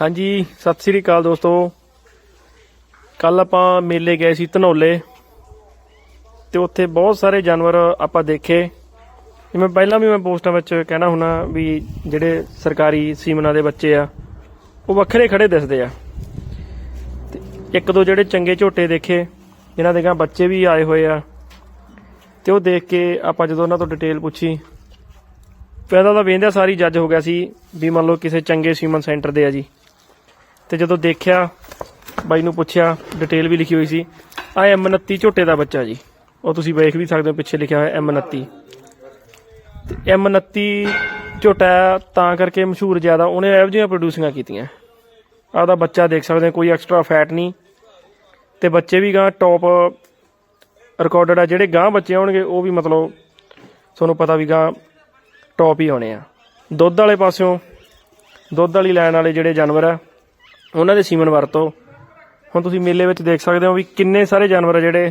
ਹਾਂਜੀ, ਸਤਿ ਸ੍ਰੀ ਅਕਾਲ ਦੋਸਤੋ। ਕੱਲ ਆਪਾਂ ਮੇਲੇ ਗਏ ਸੀ ਧਨੋਲੇ। ਤੇ ਉੱਥੇ ਬਹੁਤ ਸਾਰੇ ਜਾਨਵਰ ਆਪਾਂ ਦੇਖੇ। ਜਿਵੇਂ ਪਹਿਲਾਂ ਵੀ ਮੈਂ ਪੋਸਟਾਂ ਵਿੱਚ ਕਹਿਣਾ ਹੁਣਾ ਵੀ ਜਿਹੜੇ ਸਰਕਾਰੀ ਸੀਮਨਾ ਦੇ ਬੱਚੇ ਆ, ਉਹ ਵੱਖਰੇ ਖੜੇ ਦਿਸਦੇ ਆ। ਤੇ ਇੱਕ ਦੋ ਜਿਹੜੇ ਚੰਗੇ ਝੋਟੇ ਦੇਖੇ ਇਹਨਾਂ ਦੇ ਗਾਂ ਬੱਚੇ ਵੀ ਆਏ ਹੋਏ ਆ। ਤੇ ਉਹ ਦੇਖ ਕੇ ਆਪਾਂ ਜਦੋਂ ਉਹਨਾਂ ਤੋਂ ਡਿਟੇਲ ਪੁੱਛੀ, ਪਹਿਲਾਂ ਤਾਂ ਵੇਂਦਿਆ ਸਾਰੀ ਜੱਜ ਹੋ ਗਿਆ ਸੀ ਵੀ ਮੰਨ ਲਓ ਕਿਸੇ ਚੰਗੇ ਸੀਮਨ ਸੈਂਟਰ ਦੇ ਆ ਜੀ। ਤੇ ਜਦੋਂ ਦੇਖਿਆ, ਬਾਈ ਨੂੰ ਪੁੱਛਿਆ ਡਿਟੇਲ ਵੀ ਲਿਖੀ ਹੋਈ ਸੀ ਆ M29 ਝੋਟੇ ਦਾ ਬੱਚਾ ਜੀ। ਉਹ ਤੁਸੀਂ ਵੇਖ ਵੀ ਸਕਦੇ ਹੋ, ਪਿੱਛੇ ਲਿਖਿਆ ਹੋਇਆ M29 ਤੇ M29 ਝੋਟਾ ਤਾਂ ਕਰਕੇ ਮਸ਼ਹੂਰ ਜ਼ਿਆਦਾ, ਉਹਨੇ ਇਹੋ ਜਿਹੀਆਂ ਪ੍ਰੋਡਿਊਸਿੰਗਾਂ ਕੀਤੀਆਂ। ਆਪਦਾ ਬੱਚਾ ਦੇਖ ਸਕਦੇ ਕੋਈ ਐਕਸਟਰਾ ਫੈਟ ਨਹੀਂ। ਤੇ ਬੱਚੇ ਵੀ ਗਾਂ ਟੌਪ ਰਿਕਾਰਡਡ ਆ, ਜਿਹੜੇ ਗਾਂ ਬੱਚੇ ਆਉਣਗੇ, ਉਹ ਵੀ ਮਤਲਬ ਤੁਹਾਨੂੰ ਪਤਾ ਵੀ ਗਾਂ ਟੌਪ ਹੀ ਆਉਣੇ ਆ। ਦੁੱਧ ਵਾਲੇ ਪਾਸਿਓਂ, ਦੁੱਧ ਵਾਲੀ ਲੈਣ ਵਾਲੇ ਜਿਹੜੇ ਜਾਨਵਰ ਆ ਉਹਨਾਂ ਦੇ ਸੀਮਨ ਵਰਤੋ। ਹੁਣ ਤੁਸੀਂ ਮੇਲੇ ਵਿੱਚ ਦੇਖ ਸਕਦੇ ਹੋ ਵੀ ਕਿੰਨੇ ਸਾਰੇ ਜਾਨਵਰ ਆ ਜਿਹੜੇ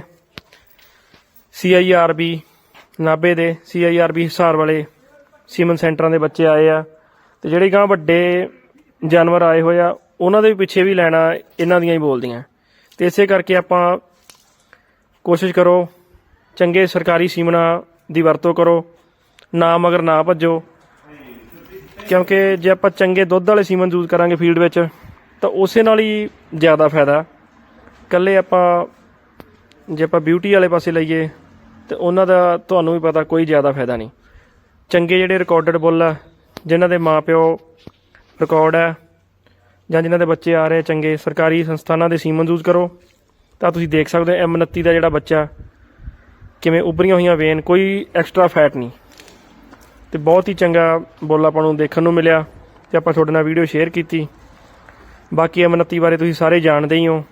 CIRB ਨਾਬੇ ਦੇ CIRB ਹਿਸਾਰ ਵਾਲੇ ਸੀਮਨ ਸੈਂਟਰਾਂ ਦੇ ਬੱਚੇ ਆਏ ਆ। ਤੇ ਜਿਹੜੇ ਗਾਂ ਵੱਡੇ ਜਾਨਵਰ ਆਏ ਹੋਏ ਆ, ਉਹਨਾਂ ਦੇ ਪਿੱਛੇ ਵੀ ਲੈਣਾ ਇਹਨਾਂ ਦੀਆਂ ਹੀ ਬੋਲਦੀਆਂ। ਤੇ ਇਸੇ ਕਰਕੇ ਆਪਾਂ ਕੋਸ਼ਿਸ਼ ਕਰੋ, ਚੰਗੇ ਸਰਕਾਰੀ ਸੀਮਨਾ ਦੀ ਵਰਤੋਂ ਕਰੋ। ਨਾ ਮਗਰ ਨਾ ਭੱਜੋ, ਕਿਉਂਕਿ ਜੇ ਆਪਾਂ ਚੰਗੇ ਦੁੱਧ ਵਾਲੇ ਸੀਮਨ ਯੂਜ਼ ਕਰਾਂਗੇ ਫੀਲਡ ਵਿੱਚ ਤਾਂ ਉਸੇ ਨਾਲ ਹੀ ਜ਼ਿਆਦਾ ਫਾਇਦਾ। ਕੱਲੇ ਆਪਾਂ, ਜੇ ਆਪਾਂ ਬਿਊਟੀ ਵਾਲੇ ਪਾਸੇ ਲਈਏ, ਤੇ ਉਹਨਾਂ ਦਾ ਤੁਹਾਨੂੰ ਵੀ ਪਤਾ ਕੋਈ ਜ਼ਿਆਦਾ ਫਾਇਦਾ ਨਹੀਂ। ਚੰਗੇ ਜਿਹੜੇ ਰਿਕਾਰਡਡ ਬੁੱਲ ਆ, ਜਿਨ੍ਹਾਂ ਦੇ ਮਾਪਿਓ ਰਿਕਾਰਡ ਹੈ ਜਾਂ ਜਿਨ੍ਹਾਂ ਦੇ ਬੱਚੇ ਆ ਰਹੇ ਚੰਗੇ, ਸਰਕਾਰੀ ਸੰਸਥਾਨਾਂ ਦੇ ਸੀਮਨ ਯੂਜ਼ ਕਰੋ, ਤਾਂ ਤੁਸੀਂ ਦੇਖ ਸਕਦੇ ਹੋ M29 ਦਾ ਜਿਹੜਾ ਬੱਚਾ, ਕਿਵੇਂ ਉੱਭਰੀਆਂ ਹੋਈਆਂ ਵੇਨ ਕੋਈ ਐਕਸਟਰਾ ਫੈਟ ਨਹੀਂ। ਤੇ ਬਹੁਤ ਹੀ ਚੰਗਾ ਬੁੱਲ ਆਪਾਂ ਨੂੰ ਦੇਖਣ ਨੂੰ ਮਿਲਿਆ, ਤੇ ਆਪਾਂ ਤੁਹਾਡੇ ਨਾਲ ਵੀਡੀਓ ਸ਼ੇਅਰ ਕੀਤੀ। ਬਾਕੀ M29 ਬਾਰੇ ਤੁਸੀਂ ਸਾਰੇ ਜਾਣਦੇ ਹੀ ਹੋ।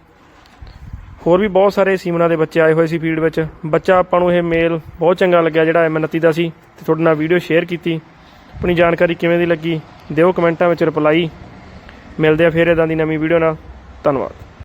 ਹੋਰ ਵੀ ਬਹੁਤ ਸਾਰੇ ਸੀਮਨਾ ਦੇ ਬੱਚੇ ਆਏ ਹੋਏ ਸੀ ਫੀਲਡ ਵਿੱਚ। ਬੱਚਾ ਆਪਾਂ ਨੂੰ ਇਹ ਮੇਲ ਬਹੁਤ ਚੰਗਾ ਲੱਗਿਆ ਜਿਹੜਾ M29 ਦਾ ਸੀ ਤੇ ਤੁਹਾਡੇ ਨਾਲ ਵੀਡੀਓ ਸ਼ੇਅਰ ਕੀਤੀ। ਆਪਣੀ ਜਾਣਕਾਰੀ ਕਿਵੇਂ ਦੀ ਲੱਗੀ, ਦਿਓ ਕਮੈਂਟਾਂ ਵਿੱਚ ਰਿਪਲਾਈ ਮਿਲਦੇ ਆ ਫਿਰ ਇਦਾਂ ਦੀ ਨਵੀਂ ਵੀਡੀਓ ਨਾਲ। ਧੰਨਵਾਦ।